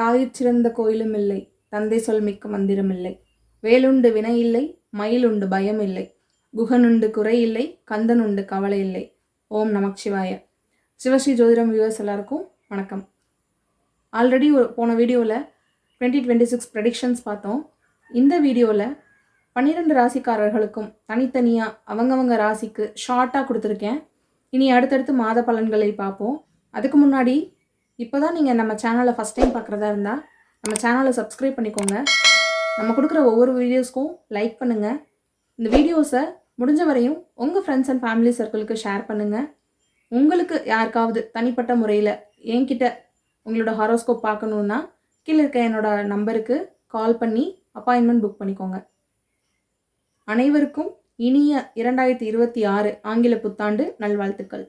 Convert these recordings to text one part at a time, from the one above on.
தாயிற் சிறந்த கோயிலும் இல்லை. தந்தை சொல் மிக்க மந்திரம் இல்லை. வேலுண்டு வினை இல்லை மயிலுண்டு பயம் இல்லை. குகனுண்டு குறை இல்லை கந்தனுண்டு கவலை இல்லை. ஓம் நமக் சிவாய சிவஸ்ரீ ஜோதிடம் வியூவர்ஸ் எல்லாருக்கும் வணக்கம். ஆல்ரெடி போன வீடியோவில் டுவெண்ட்டி டுவெண்ட்டி சிக்ஸ் ப்ரெடிக்ஷன்ஸ் பார்த்தோம். இந்த வீடியோவில் பன்னிரெண்டு ராசிக்காரர்களுக்கும் தனித்தனியாக அவங்கவங்க ராசிக்கு ஷார்ட்டாக கொடுத்துருக்கேன். இனி அடுத்தடுத்து மாத பலன்களை பார்ப்போம். அதுக்கு முன்னாடி இப்போ தான் நீங்கள் நம்ம சேனலை ஃபஸ்ட் டைம் பார்க்குறதா இருந்தால் நம்ம சேனலை சப்ஸ்கிரைப் பண்ணிக்கோங்க. நம்ம கொடுக்குற ஒவ்வொரு வீடியோஸ்க்கும் லைக் பண்ணுங்கள் இந்த வீடியோஸை முடிஞ்ச வரையும் உங்கள் ஃப்ரெண்ட்ஸ் அண்ட் ஃபேமிலி சர்க்கிளுக்கு ஷேர் பண்ணுங்கள் உங்களுக்கு யாருக்காவது தனிப்பட்ட முறையில் என்கிட்ட உங்களோட ஹாரோஸ்கோப் பார்க்கணுன்னா கீழே இருக்க என்னோட நம்பருக்கு கால் பண்ணி அப்பாயின்மெண்ட் புக் பண்ணிக்கோங்க. அனைவருக்கும் இனிய இரண்டாயிரத்தி இருபத்தி ஆறு ஆங்கில புத்தாண்டு நல்வாழ்த்துக்கள்.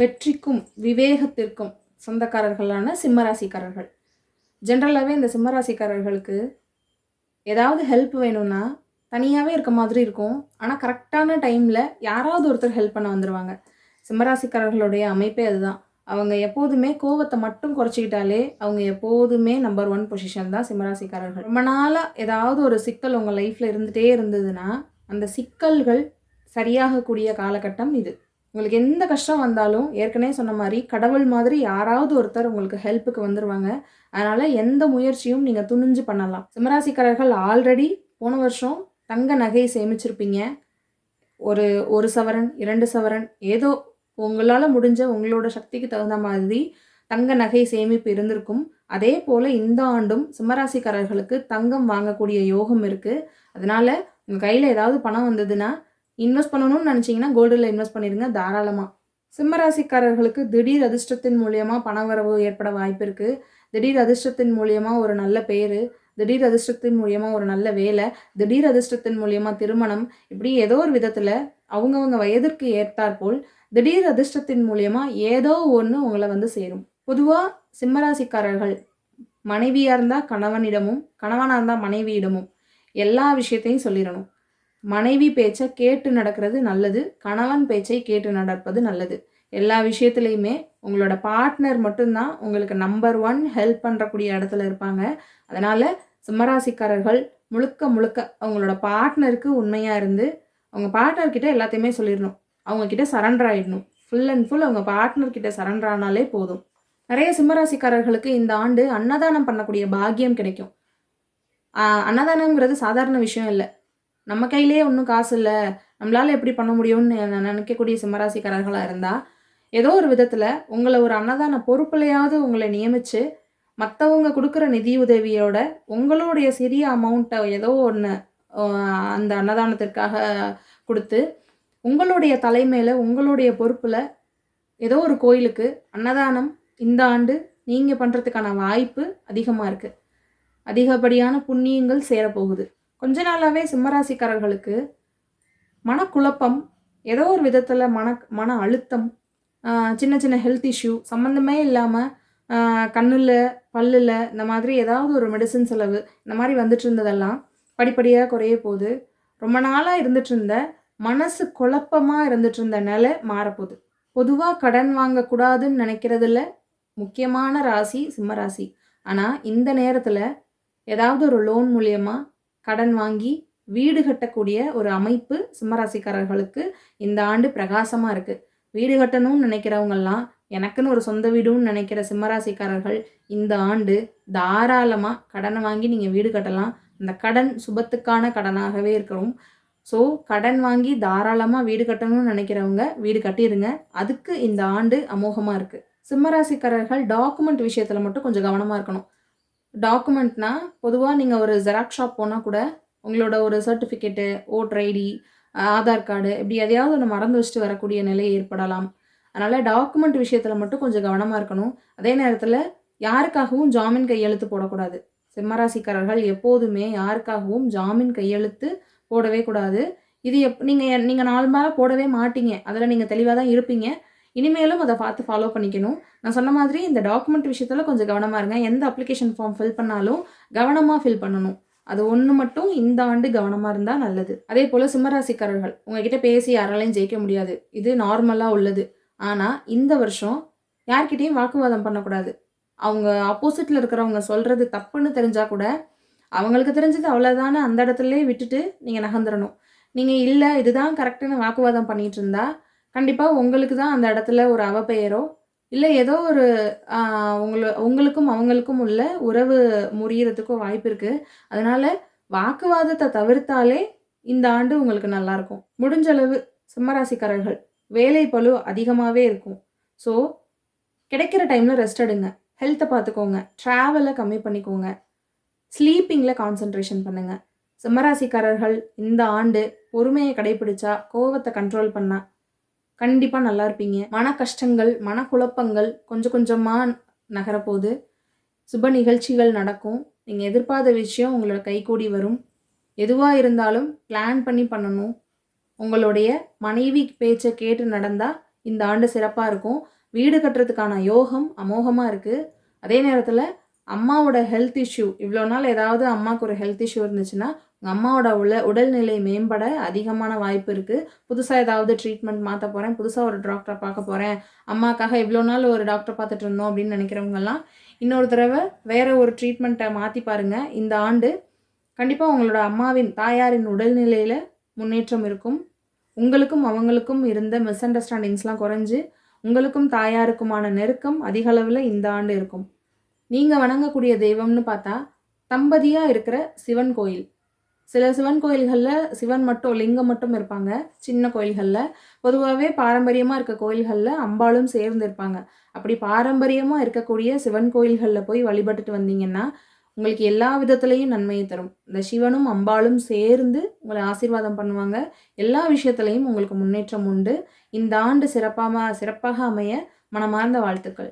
வெற்றிக்கும் விவேகத்திற்கும் சொந்தக்காரர்களான சிம்மராசிக்காரர்கள். ஜென்ரலாகவே இந்த சிம்மராசிக்காரர்களுக்கு ஏதாவது ஹெல்ப் வேணும்னா தனியாகவே இருக்க மாதிரி இருக்கும். ஆனால் கரெக்டான டைமில் யாராவது ஒருத்தர் ஹெல்ப் பண்ண வந்துடுவாங்க சிம்மராசிக்காரர்களுடைய அமைப்பே அதுதான். அவங்க எப்போதுமே கோவத்தை மட்டும் குறைச்சிக்கிட்டாலே அவங்க எப்போதுமே நம்பர் ஒன் பொசிஷன் தான் சிம்மராசிக்காரர்கள். ரொம்ப நாளாக ஏதாவது ஒரு சிக்கல் உங்கள் லைஃப்பில் இருந்துகிட்டே இருந்ததுன்னா அந்த சிக்கல்கள் சரியாகக்கூடிய காலகட்டம் இது. உங்களுக்கு எந்த கஷ்டம் வந்தாலும் ஏற்கனவே சொன்ன மாதிரி கடவுள் மாதிரி யாராவது ஒருத்தர் உங்களுக்கு ஹெல்ப்புக்கு வந்துடுவாங்க அதனால் எந்த முயற்சியும் நீங்கள் துணிஞ்சு பண்ணலாம். சிம்மராசிக்காரர்கள் ஆல்ரெடி போன வருஷம் தங்க நகையை சேமிச்சிருப்பீங்க. ஒரு ஒரு சவரன் இரண்டு சவரன் ஏதோ உங்களால் முடிஞ்ச உங்களோட சக்திக்கு தகுந்த மாதிரி தங்க நகை சேமிப்பு இருந்திருக்கும். அதே போல் இந்த ஆண்டும் சிம்மராசிக்காரர்களுக்கு தங்கம் வாங்கக்கூடிய யோகம் இருக்குது அதனால் உங்கள் கையில் ஏதாவது பணம் வந்ததுன்னா இன்வெஸ்ட் பண்ணணும்னு நினச்சிங்கன்னா கோல்டில் இன்வெஸ்ட் பண்ணிடுங்க தாராளமாக சிம்மராசிக்காரர்களுக்கு திடீர் அதிர்ஷ்டத்தின் மூலியமாக பண வரவு ஏற்பட வாய்ப்பு இருக்குது திடீர் அதிர்ஷ்டத்தின் மூலியமாக ஒரு நல்ல பேர் திடீர் அதிர்ஷ்டத்தின் மூலியமாக ஒரு நல்ல வேலை திடீர் அதிர்ஷ்டத்தின் மூலியமாக திருமணம் இப்படி ஏதோ ஒரு விதத்தில் அவங்கவுங்க வயதிற்கு ஏற்றாற்போல் திடீர் அதிர்ஷ்டத்தின் மூலியமாக ஏதோ ஒன்று உங்களை வந்து சேரும். பொதுவாக சிம்மராசிக்காரர்கள் மனைவியாக இருந்தால் கணவனிடமும் கணவனாக இருந்தால் மனைவியிடமும் எல்லா விஷயத்தையும் சொல்லிடணும். மனைவி பேச்சை கேட்டு நடக்கிறது நல்லது கணவன் பேச்சை கேட்டு நடப்பது நல்லது. எல்லா விஷயத்துலையுமே உங்களோட பார்ட்னர் மட்டும்தான் உங்களுக்கு நம்பர் ஒன் ஹெல்ப் பண்ணுறக்கூடிய இடத்துல இருப்பாங்க. அதனால் சிம்மராசிக்காரர்கள் முழுக்க முழுக்க அவங்களோட பார்ட்னருக்கு உண்மையாக இருந்து அவங்க பார்ட்னர்கிட்ட எல்லாத்தையுமே சொல்லிடணும். அவங்கக்கிட்ட சரண்டர் ஆகிடணும் ஃபுல் அண்ட் ஃபுல் அவங்க பார்ட்னர்கிட்ட சரண்டர் ஆனாலே போதும். நிறைய சிம்மராசிக்காரர்களுக்கு இந்த ஆண்டு அன்னதானம் பண்ணக்கூடிய பாக்கியம் கிடைக்கும். அன்னதானங்கிறது சாதாரண விஷயம் இல்லை. நம்ம கையிலே ஒன்றும் காசு இல்லை. நம்மளால் எப்படி பண்ண முடியும்னு நினைக்கக்கூடிய சிம்மராசிக்காரர்களாக இருந்தால் ஏதோ ஒரு விதத்தில் உங்களை ஒரு அன்னதான பொறுப்புலையாவது உங்களை நியமித்து மற்றவங்க கொடுக்குற நிதி உதவியோட உங்களுடைய சிறிய அமௌண்ட்டை ஏதோ ஒன்று அந்த அன்னதானத்திற்காக கொடுத்து உங்களுடைய தலைமையில் உங்களுடைய பொறுப்பில் ஏதோ ஒரு கோயிலுக்கு அன்னதானம் இந்த ஆண்டு நீங்கள் பண்ணுறதுக்கான வாய்ப்பு அதிகமாக இருக்குது அதிகப்படியான புண்ணியங்கள் சேரப்போகுது. கொஞ்ச நாளாகவே சிம்மராசிக்காரர்களுக்கு மனக்குழப்பம் ஏதோ ஒரு விதத்தில் மன மன அழுத்தம் சின்ன சின்ன ஹெல்த் இஷ்யூ சம்மந்தமே இல்லாமல் கண்ணில் பல்லில் இந்த மாதிரி ஏதாவது ஒரு மெடிசன் செலவு இந்த மாதிரி வந்துட்டு இருந்ததெல்லாம் படிப்படியாக குறைய போகுது. ரொம்ப நாளாக இருந்துட்டு இருந்த மனசு குழப்பமாக இருந்துட்டு இருந்த நிலை மாறப்போகுது. பொதுவாக கடன் வாங்கக்கூடாதுன்னு நினைக்கிறதுல முக்கியமான ராசி சிம்ம ராசி. ஆனால் இந்த நேரத்தில் ஏதாவது ஒரு லோன் மூலியமாக கடன் வாங்கி வீடு கட்டக்கூடிய ஒரு அமைப்பு சிம்மராசிக்காரர்களுக்கு இந்த ஆண்டு பிரகாசமாக இருக்குது வீடு கட்டணும்னு நினைக்கிறவங்கெல்லாம் எனக்குன்னு ஒரு சொந்த வீடுன்னு நினைக்கிற சிம்மராசிக்காரர்கள் இந்த ஆண்டு தாராளமாக கடனை வாங்கி நீங்கள் வீடு கட்டலாம். அந்த கடன் சுபத்துக்கான கடனாகவே இருக்கிறோம் ஸோ கடன் வாங்கி தாராளமாக வீடு கட்டணும்னு நினைக்கிறவங்க வீடு கட்டிடுங்க அதுக்கு இந்த ஆண்டு அமோகமாக இருக்குது சிம்மராசிக்காரர்கள் டாக்குமெண்ட் விஷயத்தில் மட்டும் கொஞ்சம் கவனமாக இருக்கணும். டாக்குமெண்ட்னா பொதுவாக நீங்கள் ஒரு ஜெராக்ஸ் ஷாப் போனால் கூட உங்களோட ஒரு certificate voter ID Aadhaar card இப்படி எதையாவது ஒன்று மறந்து வச்சுட்டு வரக்கூடிய நிலை ஏற்படலாம். அதனால் டாக்குமெண்ட் விஷயத்தில் மட்டும் கொஞ்சம் கவனமாக இருக்கணும். அதே நேரத்தில் யாருக்காகவும் ஜாமீன் கையெழுத்து போடக்கூடாது. சிம்மராசிக்காரர்கள் எப்போதுமே யாருக்காகவும் ஜாமீன் கையெழுத்து போடவே கூடாது. இது எப் நீங்கள் நீங்கள் நாலு மேலே போடவே மாட்டீங்க. அதில் நீங்கள் தெளிவாக தான் இருப்பீங்க. இனிமேலும் அதை பார்த்து ஃபாலோ பண்ணிக்கணும். நான் சொன்ன மாதிரி இந்த டாக்குமெண்ட் விஷயத்தில் கொஞ்சம் கவனமாக இருங்க. எந்த அப்ளிகேஷன் ஃபார்ம் ஃபில் பண்ணாலும் கவனமாக ஃபில் பண்ணணும். அது ஒன்று மட்டும் இந்த ஆண்டு கவனமாக இருந்தால் நல்லது. அதே போல் சிம்மராசிக்காரர்கள் உங்ககிட்ட பேசி யாராலையும் ஜெயிக்க முடியாது. இது நார்மலாக உள்ளது. ஆனால் இந்த வருஷம் யார்கிட்டையும் வாக்குவாதம் பண்ணக்கூடாது. அவங்க ஆப்போசிட்டில் இருக்கிறவங்க சொல்கிறது தப்புன்னு தெரிஞ்சால் கூட அவங்களுக்கு தெரிஞ்சது அவ்வளோதானே அந்த இடத்துலயே விட்டுட்டு நீங்கள் நகர்ந்துடணும் நீங்கள் இல்லை இதுதான் கரெக்டுன்னு வாக்குவாதம் பண்ணிகிட்டு இருந்தால் கண்டிப்பாக உங்களுக்கு தான் அந்த இடத்துல ஒரு அவப்பெயரோ இல்லை ஏதோ ஒரு உங்கள உங்களுக்கும் அவங்களுக்கும் உள்ள உறவு முறியறதுக்கும் வாய்ப்பு இருக்குது அதனால் வாக்குவாதத்தை தவிர்த்தாலே இந்த ஆண்டு உங்களுக்கு நல்லாயிருக்கும் முடிஞ்ச அளவு சிம்மராசிக்காரர்கள் வேலை பளு அதிகமாகவே இருக்கும். ஸோ கிடைக்கிற டைமில் ரெஸ்ட் எடுங்க. ஹெல்த்தை பார்த்துக்கோங்க ட்ராவலை கம்மி பண்ணிக்கோங்க. ஸ்லீப்பிங்கில் கான்சன்ட்ரேஷன் பண்ணுங்கள் சிம்மராசிக்காரர்கள் இந்த ஆண்டு பொறுமையை கடைபிடிச்சா கோவத்தை கண்ட்ரோல் பண்ணால் கண்டிப்பாக நல்லா இருப்பீங்க. மன கஷ்டங்கள் மனக்குழப்பங்கள் கொஞ்சம் கொஞ்சமாக நகரப்போகுது. சுப நிகழ்ச்சிகள் நடக்கும். நீங்கள் எதிர்பார்த்த விஷயம் உங்களோட கைகூடி வரும். எதுவாக இருந்தாலும் பிளான் பண்ணி பண்ணணும். உங்களுடைய மனைவி பேச்சை கேட்டு நடந்தால் இந்த ஆண்டு சிறப்பாக இருக்கும். வீடு கட்டுறதுக்கான யோகம் அமோகமாக இருக்குது அதே நேரத்தில் அம்மாவோட ஹெல்த் இஷ்யூ இவ்வளோ நாள் ஏதாவது அம்மாவுக்கு ஒரு ஹெல்த் இஷ்யூ இருந்துச்சுன்னா உங்கள் அம்மாவோட உள்ள உடல்நிலை மேம்பட அதிகமான வாய்ப்பு இருக்குது புதுசாக ஏதாவது ட்ரீட்மெண்ட் மாற்ற போகிறேன் புதுசாக ஒரு டாக்டரை பார்க்க போகிறேன் அம்மாக்காக இவ்வளோ நாள் ஒரு டாக்டர் பார்த்துட்டு இருந்தோம் அப்படின்னு நினைக்கிறவங்கெல்லாம் இன்னொரு தடவை வேறு ஒரு ட்ரீட்மெண்ட்டை மாற்றி பாருங்கள் இந்த ஆண்டு கண்டிப்பாக உங்களோட அம்மாவின் தாயாரின் உடல்நிலையில் முன்னேற்றம் இருக்கும். உங்களுக்கும் அவங்களுக்கும் இருந்த மிஸ் அண்டர்ஸ்டாண்டிங்ஸ்லாம் குறைஞ்சு உங்களுக்கும் தாயாருக்குமான நெருக்கம் அதிகளவில் இந்த ஆண்டு இருக்கும். நீங்கள் வணங்கக்கூடிய தெய்வம்னு பார்த்தா தம்பதியாக இருக்கிற சிவன் கோயில். சில சிவன் கோயில்களில் சிவன் மட்டும் லிங்கம் மட்டும் இருப்பாங்க சின்ன கோயில்களில். பொதுவாகவே பாரம்பரியமாக இருக்க கோயில்களில் அம்பாலும் சேர்ந்து இருப்பாங்க அப்படி பாரம்பரியமாக இருக்கக்கூடிய சிவன் கோயில்களில் போய் வழிபட்டுட்டு வந்தீங்கன்னா உங்களுக்கு எல்லா விதத்துலேயும் நன்மையை தரும். இந்த சிவனும் அம்பாலும் சேர்ந்து உங்களை ஆசீர்வாதம் பண்ணுவாங்க. எல்லா விஷயத்துலையும் உங்களுக்கு முன்னேற்றம் உண்டு. இந்த ஆண்டு சிறப்பாக சிறப்பாக அமைய மனமார்ந்த வாழ்த்துக்கள்.